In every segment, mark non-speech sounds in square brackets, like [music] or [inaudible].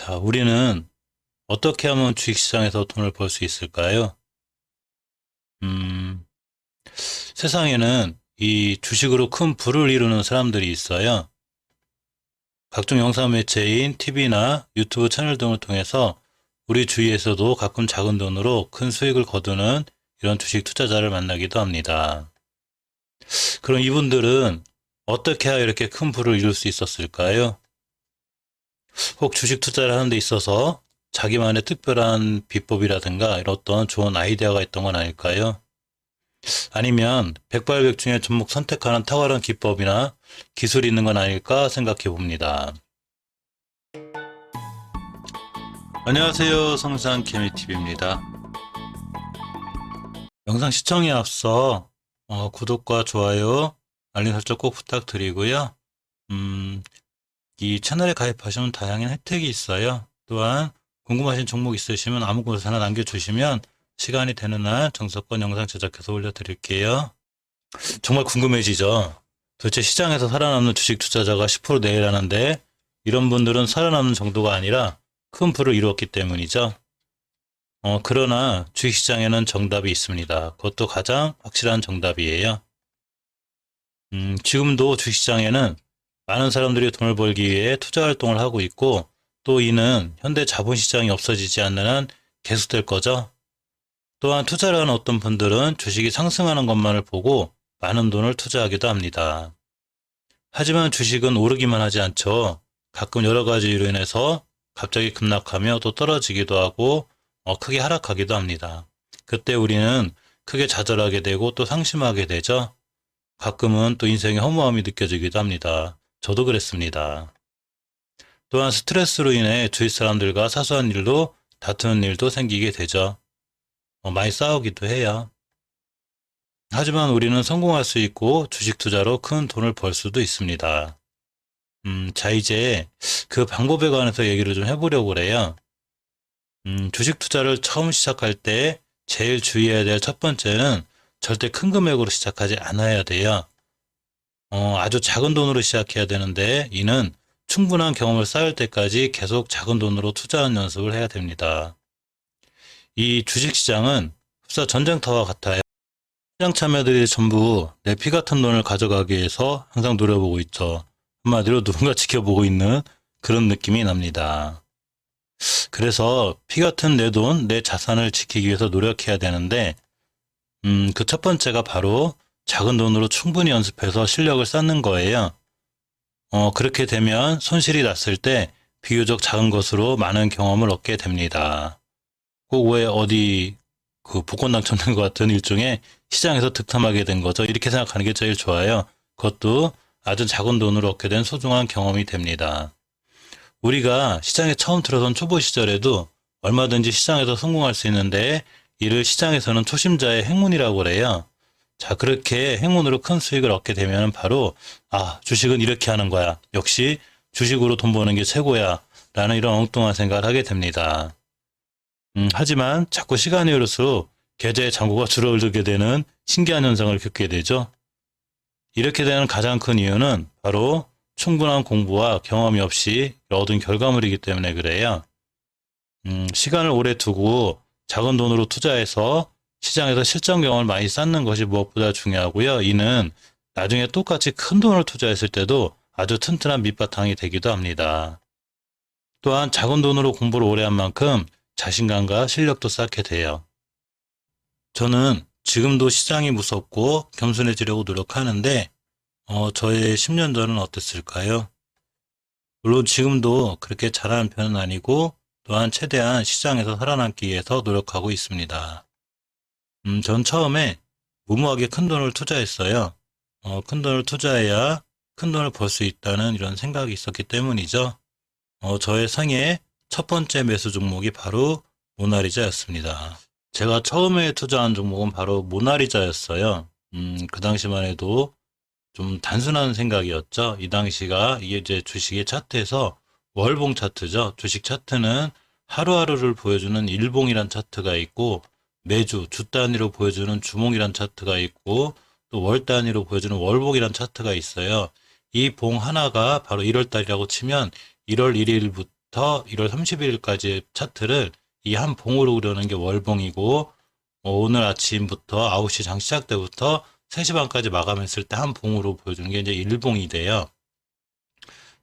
자, 우리는 어떻게 하면 주식시장에서 돈을 벌 수 있을까요? 음, 세상에는 이 주식으로 큰 부를 이루는 사람들이 있어요. 각종 영상 매체인 TV나 유튜브 채널 등을 통해서 우리 주위에서도 가끔 작은 돈으로 큰 수익을 거두는 이런 주식 투자자를 만나기도 합니다. 그럼 이분들은 어떻게 해야 이렇게 큰 부를 이룰 수 있었을까요? 혹 주식 투자를 하는 데 있어서 자기만의 특별한 비법이라든가 이런 어떤 좋은 아이디어가 있던 건 아닐까요? 아니면 백발백중의 종목 선택하는 탁월한 기법이나 기술이 있는 건 아닐까 생각해 봅니다. 안녕하세요. 성산 케미TV입니다. 영상 시청에 앞서 어, 구독과 좋아요, 알림 설정 꼭 부탁드리고요. 음, 이 채널에 가입하시면 다양한 혜택이 있어요. 또한 궁금하신 종목 있으시면 아무 곳에나 남겨주시면 시간이 되는 날 정석권 영상 제작해서 올려드릴게요. 정말 궁금해지죠? 도대체 시장에서 살아남는 주식 투자자가 10% 내외라는데 이런 분들은 살아남는 정도가 아니라 큰 부를 이루었기 때문이죠. 어, 그러나 주식시장에는 정답이 있습니다. 그것도 가장 확실한 정답이에요. 음, 지금도 주식시장에는 많은 사람들이 돈을 벌기 위해 투자 활동을 하고 있고 또 이는 현대 자본 시장이 없어지지 않는 한 계속될 거죠. 또한 투자를 하는 어떤 분들은 주식이 상승하는 것만을 보고 많은 돈을 투자하기도 합니다. 하지만 주식은 오르기만 하지 않죠. 가끔 여러 가지 이유로 인해서 갑자기 급락하며 또 떨어지기도 하고 어, 크게 하락하기도 합니다. 그때 우리는 크게 좌절하게 되고 또 상심하게 되죠. 가끔은 또 인생의 허무함이 느껴지기도 합니다. 저도 그랬습니다. 또한 스트레스로 인해 주위 사람들과 사소한 일로 다투는 일도 생기게 되죠. 어, 많이 싸우기도 해요. 하지만 우리는 성공할 수 있고 주식 투자로 큰 돈을 벌 수도 있습니다. 음, 자, 이제 그 방법에 관해서 얘기를 좀 해보려고 그래요. 음, 주식 투자를 처음 시작할 때 제일 주의해야 될 첫 번째는 절대 큰 금액으로 시작하지 않아야 돼요. 어, 아주 작은 돈으로 시작해야 되는데 이는 충분한 경험을 쌓을 때까지 계속 작은 돈으로 투자하는 연습을 해야 됩니다. 이 주식시장은 흡사 전쟁터와 같아요. 시장 참여들이 전부 내 피 같은 돈을 가져가기 위해서 항상 노려보고 있죠. 한마디로 누군가 [laughs] 지켜보고 있는 그런 느낌이 납니다. 그래서 피 같은 내 돈, 내 자산을 지키기 위해서 노력해야 되는데, 음, 그 첫 번째가 바로 작은 돈으로 충분히 연습해서 실력을 쌓는 거예요. 어, 그렇게 되면 손실이 났을 때 비교적 작은 것으로 많은 경험을 얻게 됩니다. 꼭 왜 어디 그 복권 당첨된 것 같은 일종의 시장에서 득템하게 된 거죠. 이렇게 생각하는 게 제일 좋아요. 그것도 아주 작은 돈으로 얻게 된 소중한 경험이 됩니다. 우리가 시장에 처음 들어선 초보 시절에도 얼마든지 시장에서 성공할 수 있는데 이를 시장에서는 초심자의 행운이라고 그래요. 자, 그렇게 행운으로 큰 수익을 얻게 되면 바로 아, 주식은 이렇게 하는 거야. 역시 주식으로 돈 버는 게 최고야. 라는 이런 엉뚱한 생각을 하게 됩니다. 음, 하지만 자꾸 시간이 흐를수록 계좌의 잔고가 줄어들게 되는 신기한 현상을 겪게 되죠. 이렇게 되는 가장 큰 이유는 바로 충분한 공부와 경험이 없이 얻은 결과물이기 때문에 그래요. 음, 시간을 오래 두고 작은 돈으로 투자해서 시장에서 실전 경험을 많이 쌓는 것이 무엇보다 중요하고요. 이는 나중에 똑같이 큰 돈을 투자했을 때도 아주 튼튼한 밑바탕이 되기도 합니다. 또한 작은 돈으로 공부를 오래 한 만큼 자신감과 실력도 쌓게 돼요. 저는 지금도 시장이 무섭고 겸손해지려고 노력하는데 어, 저의 10년 전은 어땠을까요? 물론 지금도 그렇게 잘하는 편은 아니고 또한 최대한 시장에서 살아남기 위해서 노력하고 있습니다. 음, 전 처음에 무모하게 큰 돈을 투자했어요. 어, 큰 돈을 투자해야 큰 돈을 벌 수 있다는 이런 생각이 있었기 때문이죠. 어, 저의 생애 첫 번째 매수 종목이 바로 모나리자였습니다. 제가 처음에 투자한 종목은 바로 모나리자였어요. 음, 그 당시만 해도 좀 단순한 생각이었죠. 이 당시가 이게 이제 주식의 차트에서 월봉 차트죠. 주식 차트는 하루하루를 보여주는 일봉이란 차트가 있고 매주 주 단위로 보여주는 주봉이란 차트가 있고 또 월 단위로 보여주는 월봉이란 차트가 있어요. 이 봉 하나가 바로 1월 달이라고 치면 1월 1일부터 1일부터 1월 31일까지의 차트를 이 한 봉으로 그려는 게 월봉이고 어, 오늘 아침부터 9시 장 시작 때부터 3시 반까지 마감했을 때 한 봉으로 보여주는 게 이제 일봉이 돼요.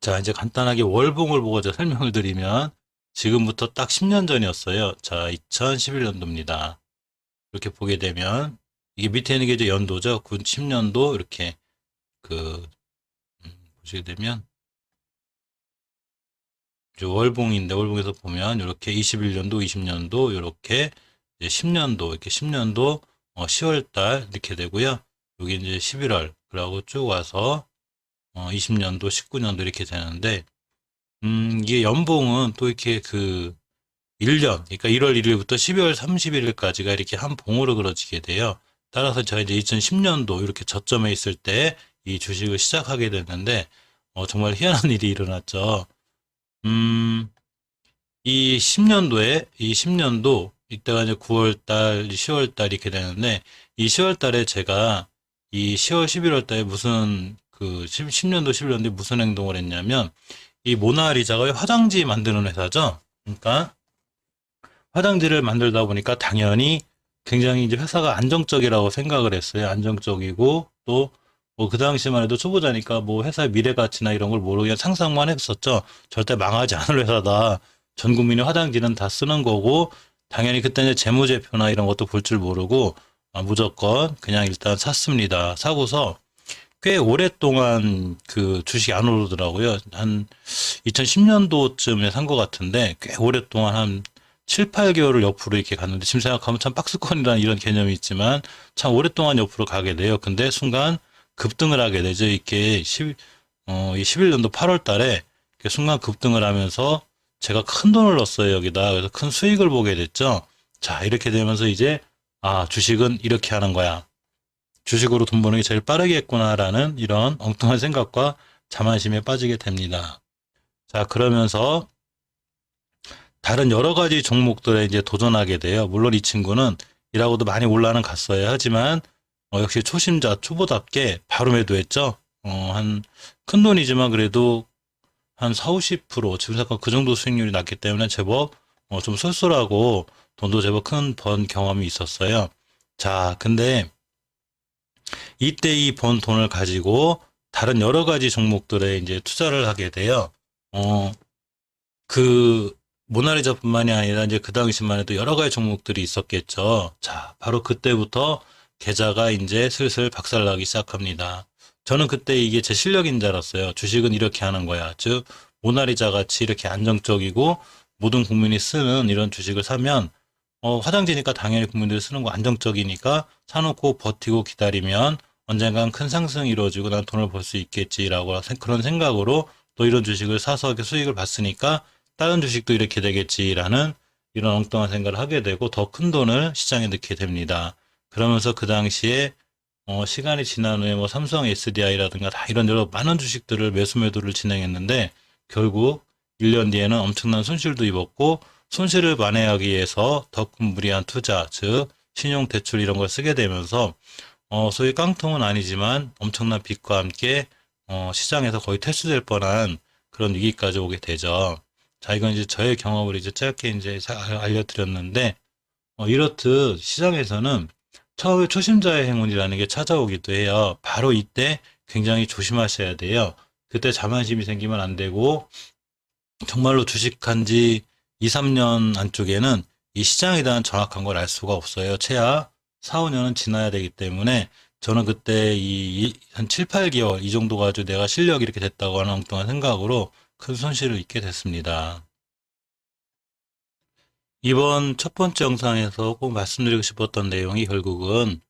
자, 이제 간단하게 월봉을 보고 설명을 드리면 지금부터 딱 10년 전이었어요. 자, 2011년도입니다. 이렇게 보게 되면 이게 밑에 있는 게 이제 연도죠. 군 10년도 이렇게 그 음, 보시게 되면 이제 월봉인데 월봉에서 보면 이렇게 21년도, 20년도 이렇게 이제 10년도 이렇게 10년도 어, 10월 달 이렇게 되고요. 여기 이제 11월 그러고 쭉 와서 어, 20년도, 19년도 이렇게 되는데 음, 이게 연봉은 또 이렇게 그 1년, 그러니까 1월 1일부터 12월 31일까지가 이렇게 한 봉으로 그려지게 돼요. 따라서 제가 이제 2010년도 이렇게 저점에 있을 때 이 주식을 시작하게 됐는데, 어, 정말 희한한 일이 일어났죠. 음, 이 10년도에, 이 10년도, 이때가 이제 9월달, 10월달 이렇게 되는데, 이 10월달에 제가 이 10월, 11월달에 무슨 그 10, 10년도, 11년도에 무슨 행동을 했냐면, 이 모나리자가 화장지 만드는 회사죠. 그러니까 화장지를 만들다 보니까 당연히 굉장히 이제 회사가 안정적이라고 생각을 했어요. 안정적이고 또 뭐 그 당시만 해도 초보자니까 뭐 회사의 미래 가치나 이런 걸 그냥 상상만 했었죠. 절대 망하지 않을 회사다. 전 국민이 화장지는 다 쓰는 거고 당연히 그때 이제 재무제표나 이런 것도 볼 줄 모르고 아, 무조건 그냥 일단 샀습니다. 사고서 꽤 오랫동안 그 주식이 안 오르더라고요. 한 2010년도쯤에 산 것 같은데 꽤 오랫동안 한 7, 8개월을 옆으로 이렇게 갔는데 지금 생각하면 참 박스권이라는 이런 개념이 있지만 참 오랫동안 옆으로 가게 돼요. 근데 순간 급등을 하게 되죠. 이렇게 10, 어, 이 11년도 8월 달에 순간 급등을 하면서 제가 큰 돈을 넣었어요. 여기다. 그래서 큰 수익을 보게 됐죠. 자, 이렇게 되면서 이제 아, 주식은 이렇게 하는 거야. 주식으로 돈 버는 게 제일 빠르겠구나라는 이런 엉뚱한 생각과 자만심에 빠지게 됩니다. 자, 그러면서 다른 여러 가지 종목들에 이제 도전하게 돼요. 물론 이 친구는 이라고도 많이 올라는 갔어요. 하지만 어, 역시 초심자, 초보답게 바로 매도했죠. 어, 한 큰 돈이지만 그래도 한 4, 50% 지금 잠깐 그 정도 수익률이 났기 때문에 제법 어, 좀 쏠쏠하고 돈도 제법 큰 번 경험이 있었어요. 자, 근데 이때 이 번 돈을 가지고 다른 여러 가지 종목들에 이제 투자를 하게 돼요. 어, 그 모나리자뿐만이 아니라 이제 그 당시만 해도 여러 가지 종목들이 있었겠죠. 자, 바로 그때부터 계좌가 이제 슬슬 박살나기 시작합니다. 저는 그때 이게 제 실력인 줄 알았어요. 주식은 이렇게 하는 거야. 즉, 모나리자 같이 이렇게 안정적이고 모든 국민이 쓰는 이런 주식을 사면 어, 화장지니까 당연히 국민들이 쓰는 거 안정적이니까 사놓고 버티고 기다리면 언젠간 큰 상승이 이루어지고 난 돈을 벌 수 있겠지라고 생- 그런 생각으로 또 이런 주식을 사서 수익을 봤으니까 다른 주식도 이렇게 되겠지라는 이런 엉뚱한 생각을 하게 되고 더 큰 돈을 시장에 넣게 됩니다. 그러면서 그 당시에 어, 시간이 지난 후에 뭐 삼성 SDI라든가 다 이런 여러 많은 주식들을 매수 매도를 진행했는데 결국 1년 뒤에는 엄청난 손실도 입었고 손실을 만회하기 위해서 더 큰 무리한 투자, 즉 신용 대출 이런 걸 쓰게 되면서 어, 소위 깡통은 아니지만 엄청난 빚과 함께 어, 시장에서 거의 퇴수될 뻔한 그런 위기까지 오게 되죠. 자, 이건 이제 저의 경험을 이제 짧게 이제 사- 알려드렸는데 어, 이렇듯 시장에서는 처음에 초심자의 행운이라는 게 찾아오기도 해요. 바로 이때 굉장히 조심하셔야 돼요. 그때 자만심이 생기면 안 되고 정말로 주식한 지 2, 3년 안쪽에는 이 시장에 대한 정확한 걸 알 수가 없어요. 최하 4, 5년은 지나야 되기 때문에 저는 그때 이 한 7, 8개월 이 정도 가지고 내가 실력이 이렇게 됐다고 하는 엉뚱한 생각으로 큰 손실을 입게 됐습니다. 이번 첫 번째 영상에서 꼭 말씀드리고 싶었던 내용이 결국은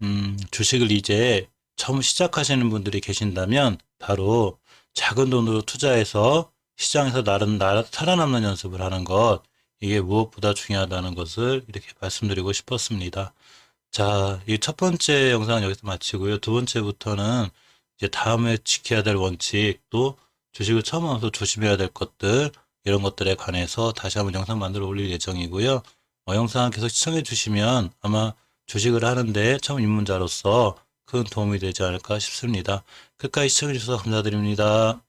음, 주식을 이제 처음 시작하시는 분들이 계신다면 바로 작은 돈으로 투자해서 시장에서 나름 나, 살아남는 연습을 하는 것 이게 무엇보다 중요하다는 것을 이렇게 말씀드리고 싶었습니다. 자, 이 첫 번째 영상은 여기서 마치고요. 두 번째부터는 이제 다음에 지켜야 될 원칙 또 주식을 처음 하면서 조심해야 될 것들 이런 것들에 관해서 다시 한번 영상 만들어 올릴 예정이고요. 어, 영상 계속 시청해 주시면 아마 주식을 하는데 처음 입문자로서 큰 도움이 되지 않을까 싶습니다. 끝까지 시청해 주셔서 감사드립니다.